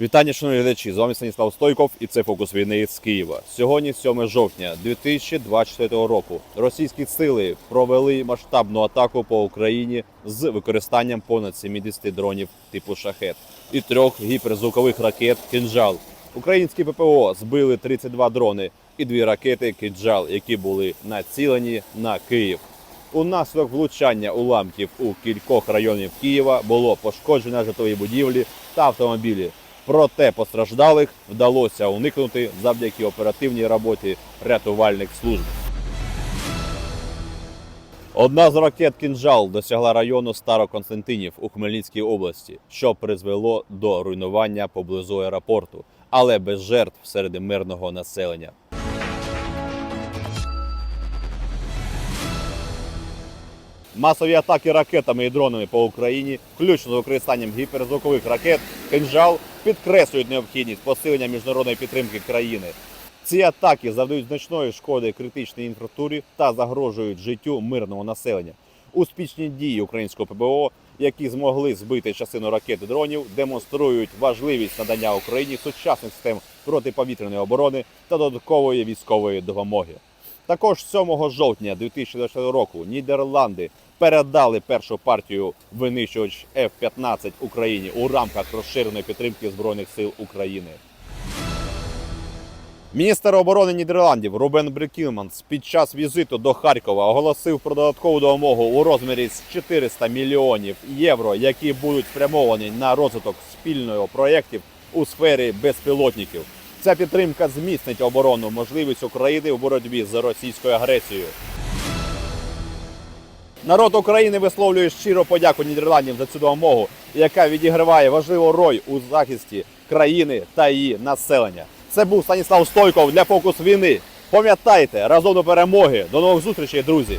Вітання, шановні глядачі! З вами Станіслав Стойков і це фокус війни з Києва. Сьогодні 7 жовтня 2024 року. Російські сили провели масштабну атаку по Україні з використанням понад 70 дронів типу шахет і трьох гіперзвукових ракет «Кинжал». Українські ППО збили 32 дрони і дві ракети «Кинжал», які були націлені на Київ. Унаслідок влучання уламків у кількох районів Києва було пошкоджено житлові будівлі та автомобілі. Проте постраждалих вдалося уникнути завдяки оперативній роботі рятувальних служб. Одна з ракет «Кінжал» досягла району Староконстантинів у Хмельницькій області, що призвело до руйнування поблизу аеропорту, але без жертв серед мирного населення. Масові атаки ракетами і дронами по Україні, включно з використанням гіперзвукових ракет, кинжал підкреслюють необхідність посилення міжнародної підтримки країни. Ці атаки завдають значної шкоди критичній інфраструктурі та загрожують життю мирного населення. Успішні дії українського ППО, які змогли збити частину ракет і дронів, демонструють важливість надання Україні сучасних систем протиповітряної оборони та додаткової військової допомоги. Також 7 жовтня 2024 року Нідерланди передали першу партію винищувач F-15 Україні у рамках розширеної підтримки збройних сил України. Міністр оборони Нідерландів Рубен Брекілманс під час візиту до Харкова оголосив про додаткову допомогу у розмірі з 400 мільйонів євро, які будуть спрямовані на розвиток спільного проєктів у сфері безпілотників. Ця підтримка зміцнить оборонну можливість України у боротьбі з російською агресією. Народ України висловлює щиро подяку Нідерландів за цю допомогу, яка відіграває важливу роль у захисті країни та її населення. Це був Станіслав Стойков для фокус війни. Пам'ятайте разом до перемоги. До нових зустрічей, друзі!